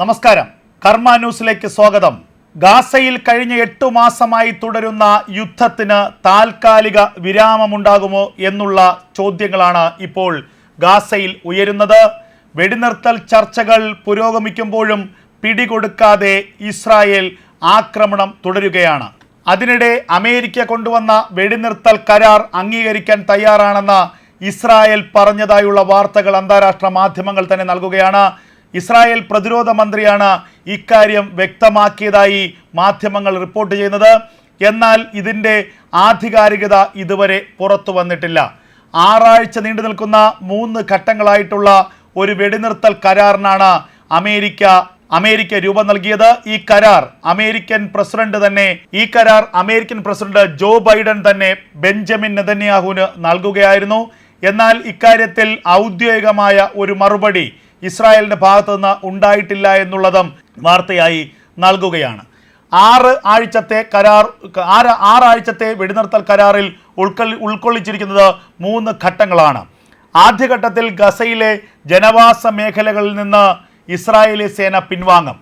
നമസ്കാരം. കർമ്മ ന്യൂസിലേക്ക് സ്വാഗതം. ഗാസയിൽ കഴിഞ്ഞ എട്ടു മാസമായി തുടരുന്ന യുദ്ധത്തിന് താൽക്കാലിക വിരാമമുണ്ടാകുമോ എന്നുള്ള ചോദ്യങ്ങളാണ് ഇപ്പോൾ ഗാസയിൽ ഉയരുന്നത്. വെടിനിർത്തൽ ചർച്ചകൾ പുരോഗമിക്കുമ്പോഴും പിടികൊടുക്കാതെ ഇസ്രായേൽ ആക്രമണം തുടരുകയാണ്. അതിനിടെ അമേരിക്ക കൊണ്ടുവന്ന വെടിനിർത്തൽ കരാർ അംഗീകരിക്കാൻ തയ്യാറാണെന്ന് ഇസ്രായേൽ പറഞ്ഞതായുള്ള വാർത്തകൾ അന്താരാഷ്ട്ര മാധ്യമങ്ങൾ തന്നെ നൽകുകയാണ്. ഇസ്രായേൽ പ്രതിരോധ മന്ത്രിയാണ് ഇക്കാര്യം വ്യക്തമാക്കിയതായി മാധ്യമങ്ങൾ റിപ്പോർട്ട് ചെയ്യുന്നത്. എന്നാൽ ഇതിന്റെ ആധികാരികത ഇതുവരെ പുറത്തു വന്നിട്ടില്ല. ആറാഴ്ച നീണ്ടു നിൽക്കുന്ന മൂന്ന് ഘട്ടങ്ങളായിട്ടുള്ള ഒരു വെടിനിർത്തൽ കരാറിനാണ് അമേരിക്ക അമേരിക്ക രൂപം നൽകിയത്. ഈ കരാർ അമേരിക്കൻ പ്രസിഡന്റ് തന്നെ ഈ കരാർ അമേരിക്കൻ പ്രസിഡന്റ് ജോ ബൈഡൻ തന്നെ ബെഞ്ചമിൻ നെതന്യാഹുവിന് നൽകുകയായിരുന്നു. എന്നാൽ ഇക്കാര്യത്തിൽ ഔദ്യോഗികമായ ഒരു മറുപടി ഇസ്രായേലിന്റെ ഭാഗത്തു നിന്ന് ഉണ്ടായിട്ടില്ല എന്നുള്ളതും വാർത്തയായി നൽകുകയാണ്. ആറ് ആഴ്ചത്തെ കരാർ ആറ് ആറാഴ്ചത്തെ വെടിനിർത്തൽ കരാറിൽ ഉൾക്കൊള്ളി ഉൾക്കൊള്ളിച്ചിരിക്കുന്നത് മൂന്ന് ഘട്ടങ്ങളാണ്. ആദ്യഘട്ടത്തിൽ ഗസയിലെ ജനവാസ മേഖലകളിൽ നിന്ന് ഇസ്രായേലി സേന പിൻവാങ്ങും.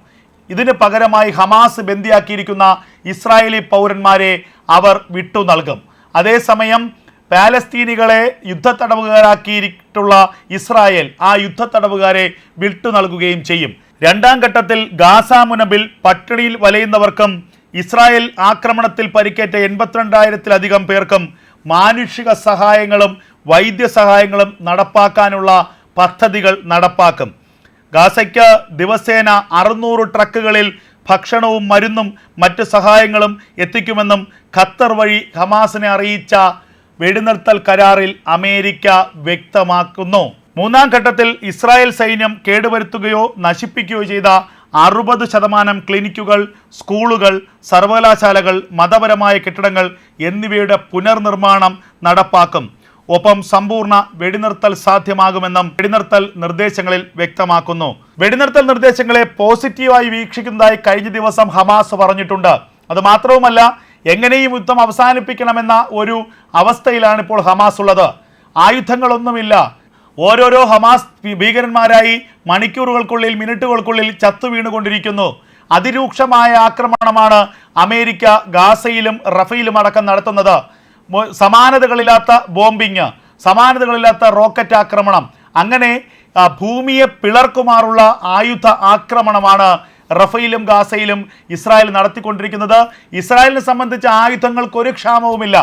ഇതിന് പകരമായി ഹമാസ് ബന്ദിയാക്കിയിരിക്കുന്ന ഇസ്രായേലി പൗരന്മാരെ അവർ വിട്ടു നൽകും അതേസമയം പാലസ്തീനികളെ യുദ്ധത്തടവുകാരാക്കിയിട്ടുള്ള ഇസ്രായേൽ ആ യുദ്ധത്തടവുകാരെ വിട്ടു നൽകുകയും ചെയ്യും. രണ്ടാം ഘട്ടത്തിൽ ഗാസ മുനബിൽ പട്ടിണിയിൽ വലയുന്നവർക്കും ഇസ്രായേൽ ആക്രമണത്തിൽ പരിക്കേറ്റ എൺപത്തിരണ്ടായിരത്തിലധികം പേർക്കും മാനുഷിക സഹായങ്ങളും വൈദ്യസഹായങ്ങളും നടപ്പാക്കാനുള്ള പദ്ധതികൾ നടപ്പാക്കും. ഗാസയ്ക്ക് ദിവസേന അറുന്നൂറ് ട്രക്കുകളിൽ ഭക്ഷണവും മരുന്നും മറ്റ് സഹായങ്ങളും എത്തിക്കുമെന്നും ഖത്തർ വഴി ഹമാസിനെ അറിയിച്ച വെടിനിർത്തൽ കരാറിൽ അമേരിക്ക വ്യക്തമാക്കുന്നു. മൂന്നാം ഘട്ടത്തിൽ ഇസ്രായേൽ സൈന്യം കേടുവരുത്തുകയോ നശിപ്പിക്കുകയോ ചെയ്ത അറുപത് ശതമാനം ക്ലിനിക്കുകൾ സ്കൂളുകൾ സർവകലാശാലകൾ മതപരമായ കെട്ടിടങ്ങൾ എന്നിവയുടെ പുനർനിർമ്മാണം നടപ്പാക്കും. ഒപ്പം സമ്പൂർണ വെടിനിർത്തൽ സാധ്യമാകുമെന്നും വെടിനിർത്തൽ നിർദ്ദേശങ്ങളിൽ വ്യക്തമാക്കുന്നു. വെടിനിർത്തൽ നിർദ്ദേശങ്ങളെ പോസിറ്റീവായി വീക്ഷിക്കുന്നതായി കഴിഞ്ഞ ദിവസം ഹമാസ് പറഞ്ഞിട്ടുണ്ട്. അത് മാത്രവുമല്ല എങ്ങനെയും യുദ്ധം അവസാനിപ്പിക്കണമെന്ന ഒരു അവസ്ഥയിലാണ് ഇപ്പോൾ ഹമാസ് ഉള്ളത്. ആയുധങ്ങളൊന്നുമില്ല. ഓരോരോ ഹമാസ് ഭീകരന്മാരായി മണിക്കൂറുകൾക്കുള്ളിൽ മിനിറ്റുകൾക്കുള്ളിൽ ചത്തു വീണുകൊണ്ടിരിക്കുന്നു. അതിരൂക്ഷമായ ആക്രമണമാണ് അമേരിക്ക ഗാസയിലും റഫയിലും അടക്കം നടത്തുന്നത്. സമാനതകളില്ലാത്ത ബോംബിങ് സമാനതകളില്ലാത്ത റോക്കറ്റ് ആക്രമണം. അങ്ങനെ ഭൂമിയെ പിളർക്കുമാറുള്ള ആയുധ ആക്രമണമാണ് റഫയിലും ഗാസയിലും ഇസ്രായേൽ നടത്തിക്കൊണ്ടിരിക്കുന്നത്. ഇസ്രായേലിനെ സംബന്ധിച്ച ആയുധങ്ങൾക്ക് ഒരു ക്ഷാമവുമില്ല.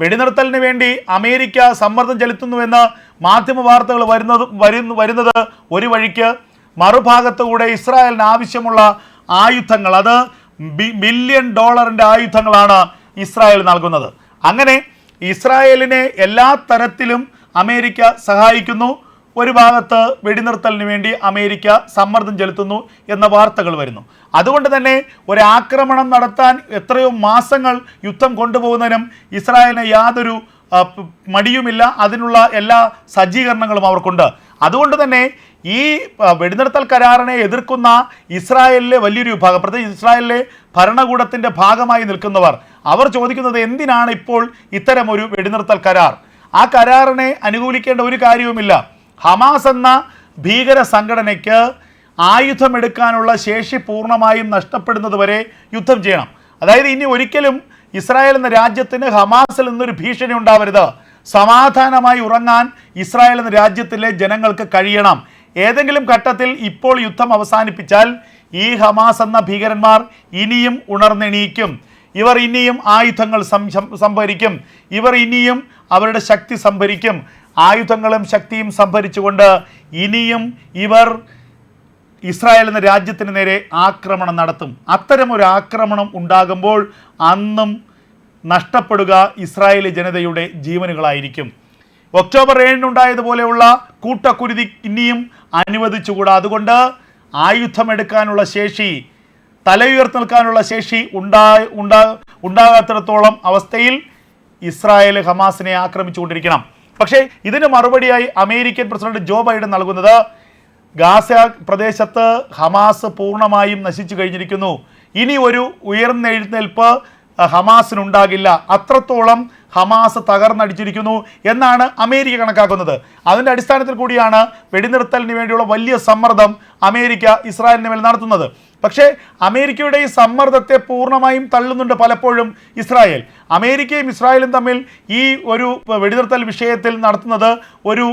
വെടിനിർത്തലിന് വേണ്ടി അമേരിക്ക സമ്മർദ്ദം ചെലുത്തുന്നുവെന്ന് മാധ്യമ വാർത്തകൾ വരുന്നത് വരുന്ന വരുന്നത് ഒരു വഴിക്ക്. മറുഭാഗത്തുകൂടെ ഇസ്രായേലിന് ആവശ്യമുള്ള ആയുധങ്ങൾ അത് ബില്യൺ ഡോളറിന്റെ ആയുധങ്ങളാണ് ഇസ്രായേൽ നൽകുന്നത്. അങ്ങനെ ഇസ്രായേലിനെ എല്ലാ തരത്തിലും അമേരിക്ക സഹായിക്കുന്നു. ഒരു ഭാഗത്ത് വെടിനിർത്തലിന് വേണ്ടി അമേരിക്ക സമ്മർദ്ദം ചെലുത്തുന്നു എന്ന വാർത്തകൾ വരുന്നു. അതുകൊണ്ട് തന്നെ ഒരാക്രമണം നടത്താൻ എത്രയോ മാസങ്ങൾ യുദ്ധം കൊണ്ടുപോകുന്നതിനും ഇസ്രായേലിന് യാതൊരു മടിയുമില്ല. അതിനുള്ള എല്ലാ സജ്ജീകരണങ്ങളും അവർക്കുണ്ട്. അതുകൊണ്ട് തന്നെ ഈ വെടിനിർത്തൽ കരാറിനെ എതിർക്കുന്ന ഇസ്രായേലിലെ വലിയൊരു വിഭാഗം പ്രത്യേകിച്ച് ഇസ്രായേലിലെ ഭരണകൂടത്തിന്റെ ഭാഗമായി നിൽക്കുന്നവർ അവർ ചോദിക്കുന്നത് എന്തിനാണ് ഇപ്പോൾ ഇത്തരം ഒരു വെടിനിർത്തൽ കരാർ? ആ കരാറിനെ അനുകൂലിക്കേണ്ട ഒരു കാര്യവുമില്ല. ഹമാസ് എന്ന ഭീകര സംഘടനയ്ക്ക് ആയുധമെടുക്കാനുള്ള ശേഷി പൂർണമായും നഷ്ടപ്പെടുന്നതുവരെ യുദ്ധം ചെയ്യണം. അതായത് ഇനി ഒരിക്കലും ഇസ്രായേൽ എന്ന രാജ്യത്തിന് ഹമാസിൽ നിന്നൊരു ഭീഷണി ഉണ്ടാവരുത്. സമാധാനമായി ഉറങ്ങാൻ ഇസ്രായേൽ എന്ന രാജ്യത്തിലെ ജനങ്ങൾക്ക് കഴിയണം. ഏതെങ്കിലും ഘട്ടത്തിൽ ഇപ്പോൾ യുദ്ധം അവസാനിപ്പിച്ചാൽ ഈ ഹമാസ് എന്ന ഭീകരന്മാർ ഇനിയും ഉണർന്നെണീക്കും. ഇവർ ഇനിയും ആയുധങ്ങൾ സംഭരിക്കും. ഇവർ ഇനിയും അവരുടെ ശക്തി സംഭരിക്കും. ആയുധങ്ങളും ശക്തിയും സംഭരിച്ചുകൊണ്ട് ഇനിയും ഇവർ ഇസ്രായേൽ എന്ന രാജ്യത്തിന് നേരെ ആക്രമണം നടത്തും. അത്തരം ഒരു ആക്രമണം ഉണ്ടാകുമ്പോൾ അന്നും നഷ്ടപ്പെടുക ഇസ്രായേലി ജനതയുടെ ജീവനുകളായിരിക്കും. ഒക്ടോബർ ഏഴിനുണ്ടായതുപോലെയുള്ള കൂട്ടക്കുരുതി ഇനിയും അനുവദിച്ചുകൂടാ. അതുകൊണ്ട് ആയുധമെടുക്കാനുള്ള ശേഷി തലയുയർത്തി നിൽക്കാനുള്ള ശേഷി ഉണ്ടാ ഉണ്ടാ ഉണ്ടാകാത്തിടത്തോളം അവസ്ഥയിൽ ഇസ്രായേൽ ഹമാസിനെ ആക്രമിച്ചുകൊണ്ടിരിക്കണം. പക്ഷേ ഇതിന് മറുപടിയായി അമേരിക്കൻ പ്രസിഡന്റ് ജോ ബൈഡൻ നൽകുന്നത് ഗാസ പ്രദേശത്ത് ഹമാസ് പൂർണമായും നശിച്ചു കഴിഞ്ഞിരിക്കുന്നു. ഇനി ഒരു ഉയർന്നെഴുന്നേൽപ്പ് ഹമാസിനുണ്ടാകില്ല. അത്രത്തോളം ഹമാസ് തകർന്നടിച്ചിരിക്കുന്നു എന്നാണ് അമേരിക്ക കണക്കാക്കുന്നത്. അതിന്റെ അടിസ്ഥാനത്തിൽ കൂടിയാണ് വെടിനിർത്തലിന് വേണ്ടിയുള്ള വലിയ സമ്മർദ്ദം അമേരിക്ക ഇസ്രായേലിന് മേൽ നടത്തുന്നത്. പക്ഷേ അമേരിക്കയുടെ ഈ സമ്മർദ്ദത്തെ പൂർണമായും തള്ളുന്നുണ്ട് പലപ്പോഴും ഇസ്രായേൽ. അമേരിക്കയും ഇസ്രായേലും തമ്മിൽ ഈ ഒരു വെടിനിർത്തൽ വിഷയത്തിൽ നടത്തുന്നത് ഒരു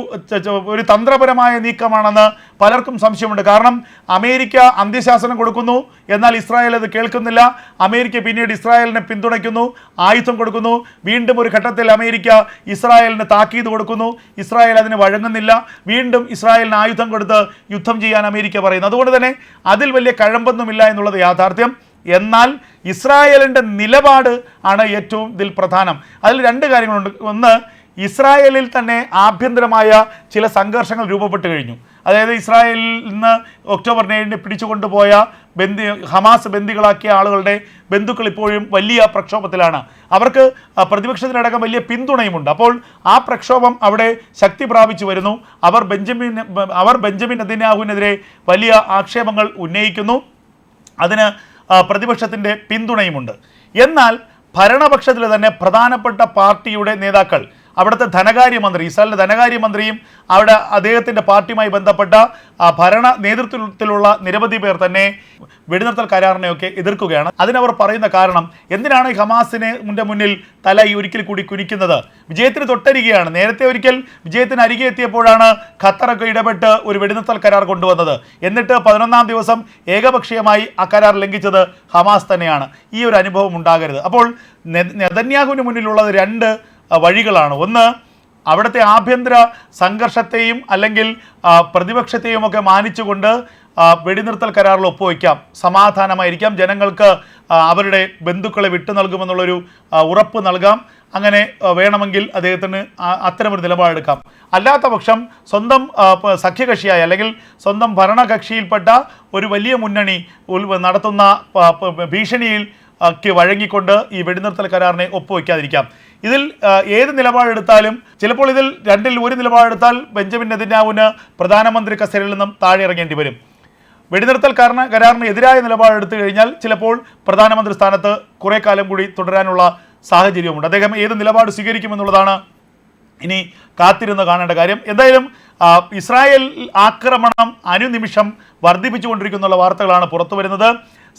ഒരു തന്ത്രപരമായ നീക്കമാണെന്ന് പലർക്കും സംശയമുണ്ട്. കാരണം അമേരിക്ക അന്ത്യശാസനം കൊടുക്കുന്നു എന്നാൽ ഇസ്രായേൽ അത് കേൾക്കുന്നില്ല. അമേരിക്ക പിന്നീട് ഇസ്രായേലിനെ പിന്തുണയ്ക്കുന്നു ആയുധം കൊടുക്കുന്നു. വീണ്ടും ഒരു ഘട്ടത്തിൽ അമേരിക്ക ഇസ്രായേലിന് താക്കീത് കൊടുക്കുന്നു. ഇസ്രായേൽ അതിന് വഴങ്ങുന്നില്ല. വീണ്ടും ഇസ്രായേലിന് ആയുധം കൊടുത്ത് യുദ്ധം ചെയ്യാൻ അമേരിക്ക പറയുന്നു. അതുകൊണ്ട് തന്നെ അതിൽ വലിയ കഴമ്പൊന്നുമില്ല എന്നുള്ളത് യാഥാർത്ഥ്യം. എന്നാൽ ഇസ്രായേലിന്റെ നിലപാട് ആണ് ഏറ്റവും ഇതിൽ പ്രധാനം. അതിൽ രണ്ട് കാര്യങ്ങളുണ്ട്. ഒന്ന് ഇസ്രായേലിൽ തന്നെ ആഭ്യന്തരമായ ചില സംഘർഷങ്ങൾ രൂപപ്പെട്ട് കഴിഞ്ഞു. അതായത് ഇസ്രായേലിൽ നിന്ന് ഒക്ടോബർ ഏഴിന് പിടിച്ചുകൊണ്ടുപോയ ബന്ദി ഹമാസ് ബന്ദികളാക്കിയ ആളുകളുടെ ബന്ധുക്കൾ ഇപ്പോഴും വലിയ പ്രക്ഷോഭത്തിലാണ്. അവർക്ക് പ്രതിപക്ഷത്തിനടക്കം വലിയ പിന്തുണയുമുണ്ട്. അപ്പോൾ ആ പ്രക്ഷോഭം അവിടെ ശക്തി പ്രാപിച്ചു വരുന്നു. അവർ ബെഞ്ചമിൻ അവർ ബെഞ്ചമിൻ നദിനാഹുവിനെതിരെ വലിയ ആക്ഷേപങ്ങൾ ഉന്നയിക്കുന്നു. അതിന് പ്രതിപക്ഷത്തിന്റെ പിന്തുണയുമുണ്ട്. എന്നാൽ ഭരണപക്ഷത്തിൽ തന്നെ പ്രധാനപ്പെട്ട പാർട്ടിയുടെ നേതാക്കൾ അവിടുത്തെ ധനകാര്യമന്ത്രി ഇസ്രായേലിന്റെ ധനകാര്യമന്ത്രിയും അവിടെ അദ്ദേഹത്തിന്റെ പാർട്ടിയുമായി ബന്ധപ്പെട്ട ഭരണ നേതൃത്വത്തിലുള്ള നിരവധി പേർ തന്നെ വെടിനിർത്തൽ കരാറിനെയൊക്കെ എതിർക്കുകയാണ്. അതിനവർ പറയുന്ന കാരണം എന്തിനാണ് ഈ ഹമാസിനെ മുന്റെ മുന്നിൽ തല ഈ ഒരിക്കൽ കൂടി കുനിക്കുന്നത്? വിജയത്തിന് തൊട്ടരികയാണ്. നേരത്തെ ഒരിക്കൽ വിജയത്തിന് അരികെ എത്തിയപ്പോഴാണ് ഖത്തറൊക്കെ ഇടപെട്ട് ഒരു വെടിനിർത്തൽ കരാർ കൊണ്ടുവന്നത്. എന്നിട്ട് പതിനൊന്നാം ദിവസം ഏകപക്ഷീയമായി ആ കരാർ ലംഘിച്ചത് ഹമാസ് തന്നെയാണ്. ഈ ഒരു അനുഭവം ഉണ്ടാകരുത്. അപ്പോൾ നെതന്യാഹുവിന് മുന്നിലുള്ളത് രണ്ട് വഴികളാണ്. ഒന്ന് അവിടുത്തെ ആഭ്യന്തര സംഘർഷത്തെയും അല്ലെങ്കിൽ പ്രതിപക്ഷത്തെയും ഒക്കെ മാനിച്ചുകൊണ്ട് വെടിനിർത്തൽ കരാറിൽ ഒപ്പുവയ്ക്കാം സമാധാനമായിരിക്കാം. ജനങ്ങൾക്ക് അവരുടെ ബന്ധുക്കളെ വിട്ടു നൽകുമെന്നുള്ളൊരു ഉറപ്പ് നൽകാം. അങ്ങനെ വേണമെങ്കിൽ അദ്ദേഹത്തിന് അത്തരമൊരു നിലപാടെടുക്കാം. അല്ലാത്ത പക്ഷം സ്വന്തം സഖ്യകക്ഷിയായ അല്ലെങ്കിൽ സ്വന്തം ഭരണകക്ഷിയിൽപ്പെട്ട ഒരു വലിയ മുന്നണി നടത്തുന്ന ഭീഷണിയിൽ വഴങ്ങിക്കൊണ്ട് ഈ വെടിനിർത്തൽ കരാറിനെ ഒപ്പുവെക്കാതിരിക്കാം. ഇതിൽ ഏത് നിലപാടെടുത്താലും ചിലപ്പോൾ ഇതിൽ രണ്ടിൽ ഒരു നിലപാടെടുത്താൽ ബെഞ്ചമിൻ നെതിന്യാവിന് പ്രധാനമന്ത്രി കസേരയിൽ നിന്നും താഴെ ഇറങ്ങേണ്ടി വരും. വെടിനിർത്തൽ കാരണ കരാറിന് എതിരായ നിലപാടെടുത്തു കഴിഞ്ഞാൽ ചിലപ്പോൾ പ്രധാനമന്ത്രി സ്ഥാനത്ത് കുറേ കാലം കൂടി തുടരാനുള്ള സാഹചര്യമുണ്ട് അദ്ദേഹം ഏത് നിലപാട് സ്വീകരിക്കുമെന്നുള്ളതാണ് ഇനി കാത്തിരുന്ന് കാണേണ്ട കാര്യം. എന്തായാലും ഇസ്രായേൽ ആക്രമണം അനുനിമിഷം വർദ്ധിപ്പിച്ചുകൊണ്ടിരിക്കുന്നുള്ള വാർത്തകളാണ് പുറത്തു വരുന്നത്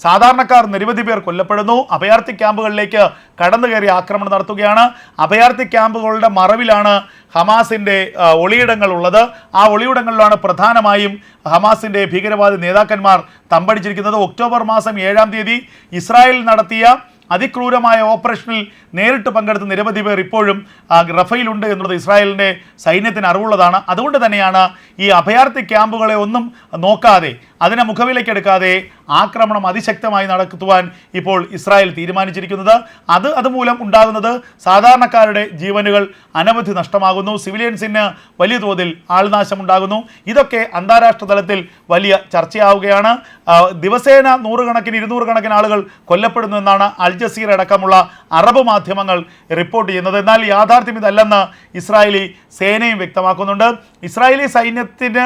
സാധാരണക്കാർ നിരവധി പേർ കൊല്ലപ്പെടുന്നു. അഭയാർത്ഥി ക്യാമ്പുകളിലേക്ക് കടന്നു കയറി ആക്രമണം നടത്തുകയാണ്. അഭയാർത്ഥി ക്യാമ്പുകളുടെ മറവിലാണ് ഹമാസിന്റെ ഉള്ളത്. ആ ഒളിയിടങ്ങളിലാണ് പ്രധാനമായും ഹമാസിന്റെ ഭീകരവാദി നേതാക്കന്മാർ തമ്പടിച്ചിരിക്കുന്നത്. ഒക്ടോബർ മാസം ഏഴാം തീയതി ഇസ്രായേൽ നടത്തിയ അതിക്രൂരമായ ഓപ്പറേഷനിൽ നേരിട്ട് പങ്കെടുത്ത നിരവധി പേർ ഇപ്പോഴും റഫയിലുണ്ട് എന്നുള്ളത് ഇസ്രായേലിന്റെ സൈന്യത്തിന് അറിവുള്ളതാണ്. അതുകൊണ്ട് തന്നെയാണ് ഈ അഭയാർത്ഥി ക്യാമ്പുകളെ ഒന്നും നോക്കാതെ അതിനെ മുഖവിലേക്കെടുക്കാതെ ആക്രമണം അതിശക്തമായി നടത്തുവാൻ ഇപ്പോൾ ഇസ്രായേൽ തീരുമാനിച്ചിരിക്കുന്നത്. അത് അതുമൂലം ഉണ്ടാകുന്നത് സാധാരണക്കാരുടെ ജീവനുകൾ അനവധി നഷ്ടമാകുന്നു. സിവിലിയൻസിന് വലിയ തോതിൽ ആൾനാശം ഉണ്ടാകുന്നു ഇതൊക്കെ അന്താരാഷ്ട്ര തലത്തിൽ വലിയ ചർച്ചയാവുകയാണ്. ദിവസേന നൂറുകണക്കിന് ഇരുന്നൂറ് കണക്കിന് ആളുകൾ കൊല്ലപ്പെടുന്നു എന്നാണ് അൽ ജസീർ അടക്കമുള്ള അറബ് മാധ്യമങ്ങൾ റിപ്പോർട്ട് ചെയ്യുന്നത്. എന്നാൽ യാഥാർത്ഥ്യം ഇതല്ലെന്ന് ഇസ്രായേലി സേനയും വ്യക്തമാക്കുന്നുണ്ട്. ഇസ്രായേലി സൈന്യത്തിന്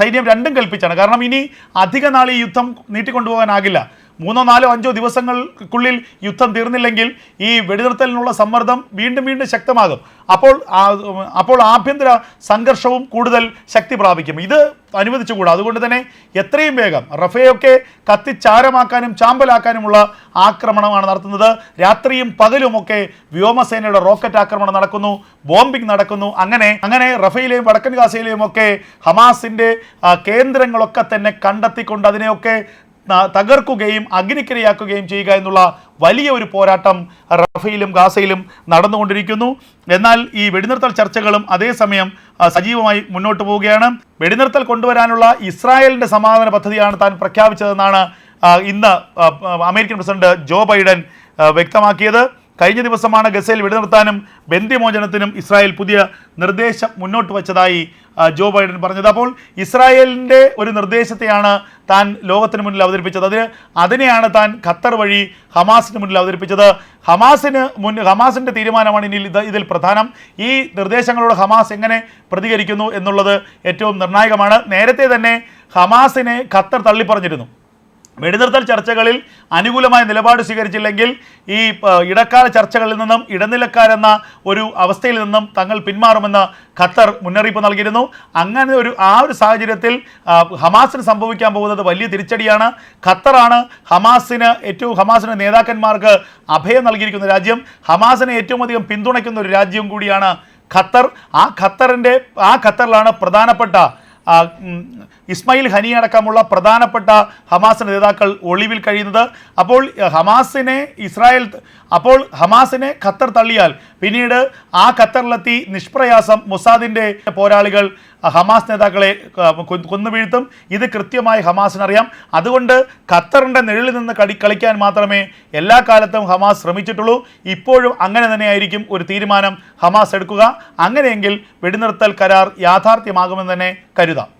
സൈന്യം രണ്ടും കൽപ്പിച്ചാണ്. കാരണം ഇനി അധിക നാൾ ഈ യുദ്ധം നീട്ടിക്കൊണ്ടുപോകാനാകില്ല. മൂന്നോ നാലോ അഞ്ചോ ദിവസങ്ങൾക്കുള്ളിൽ യുദ്ധം തീർന്നില്ലെങ്കിൽ ഈ വെടിനിർത്തലിനുള്ള സമ്മർദ്ദം വീണ്ടും വീണ്ടും ശക്തമാകും. അപ്പോൾ അപ്പോൾ ആഭ്യന്തര സംഘർഷവും കൂടുതൽ ശക്തി പ്രാപിക്കും. ഇത് അനുവദിച്ചുകൂടാ. അതുകൊണ്ട് തന്നെ എത്രയും വേഗം റഫയൊക്കെ കത്തിച്ചാരമാക്കാനും ചാമ്പലാക്കാനുമുള്ള ആക്രമണമാണ് നടത്തുന്നത്. രാത്രിയും പകലുമൊക്കെ വ്യോമസേനയുടെ റോക്കറ്റ് ആക്രമണം നടക്കുന്നു. ബോംബിംഗ് നടക്കുന്നു. അങ്ങനെ അങ്ങനെ റഫയിലെയും വടക്കൻ ഗാസയിലെയും ഒക്കെ ഹമാസിന്റെ കേന്ദ്രങ്ങളൊക്കെ തന്നെ കണ്ടെത്തിക്കൊണ്ട് അതിനെയൊക്കെ തകർക്കുകയും അഗ്നിക്കിരയാക്കുകയും ചെയ്യുക എന്നുള്ള വലിയ ഒരു പോരാട്ടം റഫയിലും ഗാസയിലും നടന്നുകൊണ്ടിരിക്കുന്നു. എന്നാൽ ഈ വെടിനിർത്തൽ ചർച്ചകളും അതേസമയം സജീവമായി മുന്നോട്ട് പോവുകയാണ്. വെടിനിർത്തൽ കൊണ്ടുവരാനുള്ള ഇസ്രായേലിന്റെ സമാധാന പദ്ധതിയാണ് താൻ പ്രഖ്യാപിച്ചതെന്നാണ് ഇന്ന് അമേരിക്കൻ പ്രസിഡന്റ് ജോ ബൈഡൻ വ്യക്തമാക്കിയത്. കഴിഞ്ഞ ദിവസമാണ് ഗസയിൽ വെടിനിർത്താനും ബന്ധിമോചനത്തിനും ഇസ്രായേൽ പുതിയ നിർദ്ദേശം മുന്നോട്ട് വച്ചതായി ജോ ബൈഡൻ പറഞ്ഞത്. അപ്പോൾ ഇസ്രായേലിന്റെ ഒരു നിർദ്ദേശത്തെയാണ് താൻ ലോകത്തിന് മുന്നിൽ അവതരിപ്പിച്ചത്. അതിന് അതിനെയാണ് താൻ ഖത്തർ വഴി ഹമാസിന് മുന്നിൽ അവതരിപ്പിച്ചത്. ഹമാസിന് മുൻ ഹമാസിന്റെ തീരുമാനമാണ് ഇനി ഇത് ഇതിൽ പ്രധാനം. ഈ നിർദ്ദേശങ്ങളോട് ഹമാസ് എങ്ങനെ പ്രതികരിക്കുന്നു എന്നുള്ളത് ഏറ്റവും നിർണായകമാണ്. നേരത്തെ തന്നെ ഹമാസിനെ ഖത്തർ തള്ളിപ്പറഞ്ഞിരുന്നു. വെടിനിർത്തൽ ചർച്ചകളിൽ അനുകൂലമായ നിലപാട് സ്വീകരിച്ചില്ലെങ്കിൽ ഈ ഇടക്കാല ചർച്ചകളിൽ നിന്നും ഇടനിലക്കാരെന്ന ഒരു അവസ്ഥയിൽ നിന്നും തങ്ങൾ പിന്മാറുമെന്ന് ഖത്തർ മുന്നറിയിപ്പ് നൽകിയിരുന്നു. അങ്ങനെ ഒരു ആ ഒരു സാഹചര്യത്തിൽ ഹമാസിന് സംഭവിക്കാൻ പോകുന്നത് വലിയ തിരിച്ചടിയാണ്. ഖത്തറാണ് ഹമാസിന് ഏറ്റവും ഹമാസിന് നേതാക്കന്മാർക്ക് അഭയം നൽകിയിരിക്കുന്ന രാജ്യം. ഹമാസിനെ ഏറ്റവും അധികം പിന്തുണയ്ക്കുന്ന ഒരു രാജ്യം കൂടിയാണ് ഖത്തർ. ആ ഖത്തറിന്റെ ആ ഖത്തറിലാണ് പ്രധാനപ്പെട്ട ഇസ്മായിൽ ഹനി അടക്കമുള്ള പ്രധാനപ്പെട്ട ഹമാസ് നേതാക്കൾ ഒളിവിൽ കഴിയുന്നത്. അപ്പോൾ ഹമാസിനെ ഇസ്രായേൽ അപ്പോൾ ഹമാസിനെ ഖത്തർ തള്ളിയാൽ പിന്നീട് ആ ഖത്തറിലെത്തി നിഷ്പ്രയാസം മൊസാദിന്റെ പോരാളികൾ ഹമാസ് നേതാക്കളെ കൊന്നു വീഴ്ത്തും. കൊന്നുവീഴ്ത്തും ഇത് കൃത്യമായി ഹമാസിനറിയാം. അതുകൊണ്ട് ഖത്തറിന്റെ നിഴലിൽ നിന്ന് കളി കളിക്കാൻ മാത്രമേ എല്ലാ കാലത്തും ഹമാസ് ശ്രമിച്ചിട്ടുള്ളൂ. ഇപ്പോഴും അങ്ങനെ തന്നെയായിരിക്കും ഒരു തീരുമാനം ഹമാസ് എടുക്കുക. അങ്ങനെയെങ്കിൽ വെടിനിർത്തൽ കരാർ യാഥാർത്ഥ്യമാകുമെന്ന് തന്നെ കരുതാം.